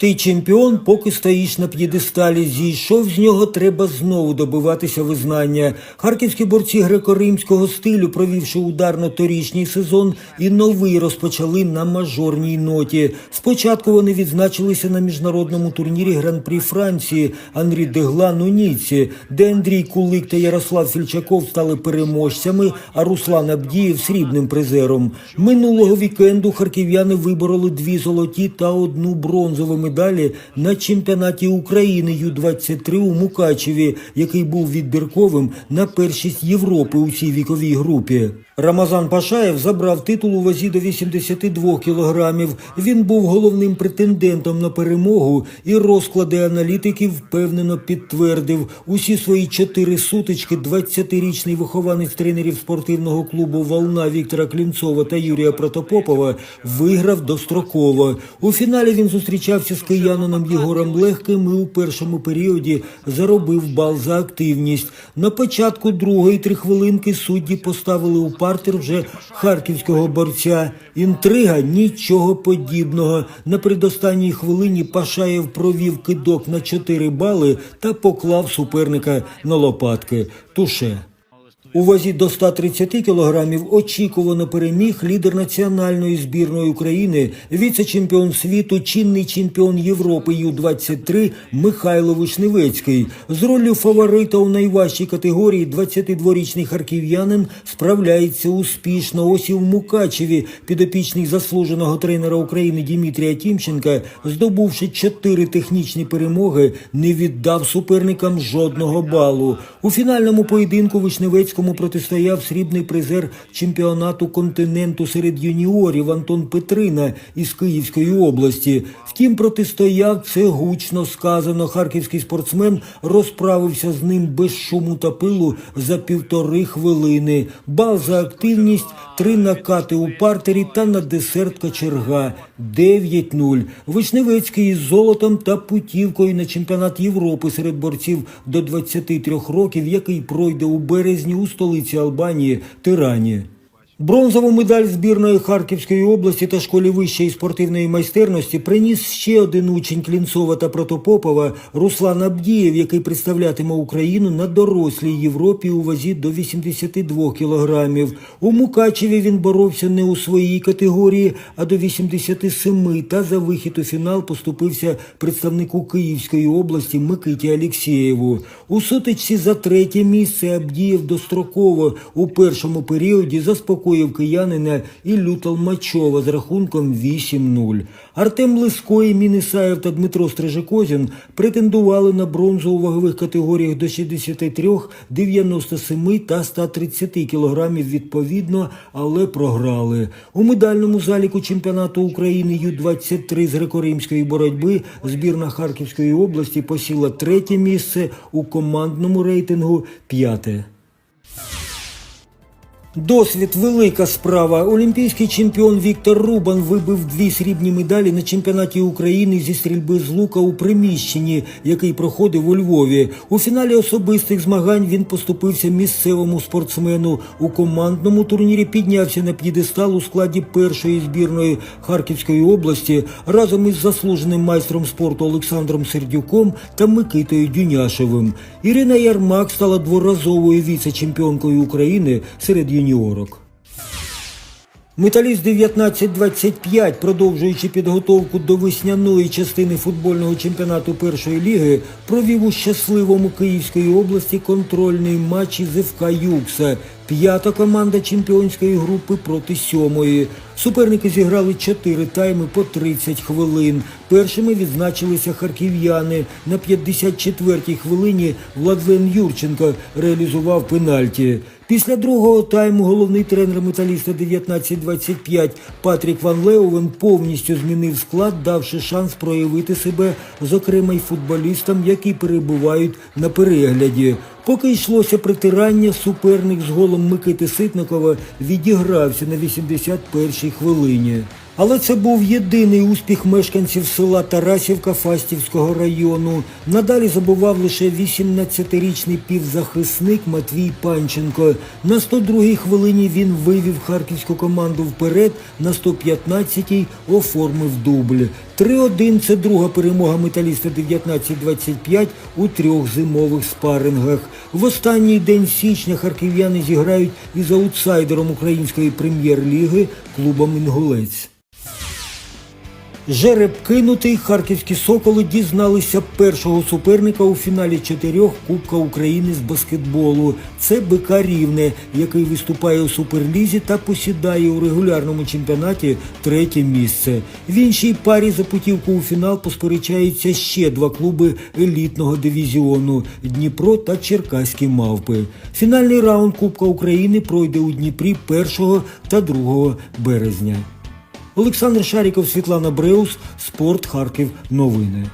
Ти чемпіон, поки стоїш на п'єдесталі. Зійшов з нього, треба знову добиватися визнання. Харківські борці греко-римського стилю, провівши ударно торічній сезон, і новий розпочали на мажорній ноті. Спочатку вони відзначилися на міжнародному турнірі Гран-прі Франції Анрі Деглан у Ніці, де Андрій Кулик та Ярослав Фільчаков стали переможцями, а Руслан Абдієв срібним призером. Минулого вікенду харків'яни вибороли дві золоті та одну бронзову медалі на чемпіонаті України Ю-23 у Мукачеві, який був відбірковим на першість Європи у цій віковій групі. Рамазан Пашаєв забрав титул у вазі до 82 кілограмів. Він був головним претендентом на перемогу, і розклади аналітиків впевнено підтвердив усі свої чотири сутички. 20-річний вихованець тренерів спортивного клубу Волна Віктора Клінцова та Юрія Протопопова виграв достроково. У фіналі він зустрічався з киянином Єгором Легким і у першому періоді заробив бал за активність. На початку другої три хвилинки судді поставили у партер вже харківського борця. Інтрига нічого подібного. На передостанній хвилині Пашаєв провів кидок на 4 бали та поклав суперника на лопатки. Туше. У вазі до 130 кілограмів очікувано переміг лідер національної збірної України, віце-чемпіон світу, чинний чемпіон Європи Ю-23 Михайло Вишневецький. З роллю фаворита у найважчій категорії 22-річний харків'янин справляється успішно. Ось і в Мукачеві підопічний заслуженого тренера України Дмитрія Тімченка, здобувши чотири технічні перемоги, не віддав суперникам жодного балу. У фінальному поєдинку Вишневецькому протистояв срібний призер чемпіонату континенту серед юніорів Антон Петрина із Київської області. Втім, протистояв це гучно сказано. Харківський спортсмен розправився з ним без шуму та пилу за півтори хвилини. Бал за активність, три накати у партері та на десерт кочерга. 9-0. Вишневецький із золотом та путівкою на чемпіонат Європи серед борців до 23 років, який пройде у березні у столиці Албанії Тирані. Бронзову медаль збірної Харківської області та школі вищої спортивної майстерності приніс ще один учень Клінцова та Протопопова Руслан Абдієв, який представлятиме Україну на дорослій Європі у вазі до 82 кілограмів. У Мукачеві він боровся не у своїй категорії, а до 87 та за вихід у фінал поступився представнику Київської області Микиті Алєксєєву. У сутичці за третє місце Абдієв достроково у першому періоді заспокоїв киянина Іллю Толмачова з рахунком 8-0. Артем Лиско, Імін та Дмитро Стрижикозін претендували на бронзу у вагових категоріях до 63, 97 та 130 кілограмів відповідно, але програли. У медальному заліку чемпіонату України Ю-23 з греко-римської боротьби збірна Харківської області посіла третє місце у командному рейтингу п'яте. Досвід велика справа. Олімпійський чемпіон Віктор Рубан вибив дві срібні медалі на чемпіонаті України зі стрільби з лука у приміщенні, який проходив у Львові. У фіналі особистих змагань він поступився місцевому спортсмену. У командному турнірі піднявся на п'єдестал у складі першої збірної Харківської області разом із заслуженим майстром спорту Олександром Сердюком та Микитою Дюняшевим. Ірина Ярмак стала дворазовою віце-чемпіонкою України серед юніорок. Металіст 19-25, продовжуючи підготовку до весняної частини футбольного чемпіонату першої ліги, провів у щасливому Київської області контрольний матч із ФК Юкса. П'ята команда чемпіонської групи проти сьомої. Суперники зіграли чотири тайми по 30 хвилин. Першими відзначилися харків'яни. На 54-й хвилині Владлен Юрченко реалізував пенальті. Після другого тайму головний тренер металіста 19-25 Патрік Ван Леовен повністю змінив склад, давши шанс проявити себе, зокрема й футболістам, які перебувають на перегляді. Поки йшлося притирання, суперник з голом Микити Ситникова відігрався на 81-й хвилині. Але це був єдиний успіх мешканців села Тарасівка Фастівського району. Надалі забував лише 18-річний півзахисник Матвій Панченко. На 102-й хвилині він вивів харківську команду вперед, на 115-й оформив дубль. 3-1 – це друга перемога металіста 19-25 у трьох зимових спарингах. В останній день січня харків'яни зіграють із аутсайдером української прем'єр-ліги клубом «Інгулець». Жереб кинутий, харківські соколи дізналися першого суперника у фіналі чотирьох Кубка України з баскетболу. Це БК Рівне, який виступає у суперлізі та посідає у регулярному чемпіонаті третє місце. В іншій парі за путівку у фінал посперечаються ще два клуби елітного дивізіону Дніпро та Черкаські мавпи. Фінальний раунд Кубка України пройде у Дніпрі 1 та 2 березня. Олександр Шаріков, Світлана Бреус, Спорт Харків. Новини.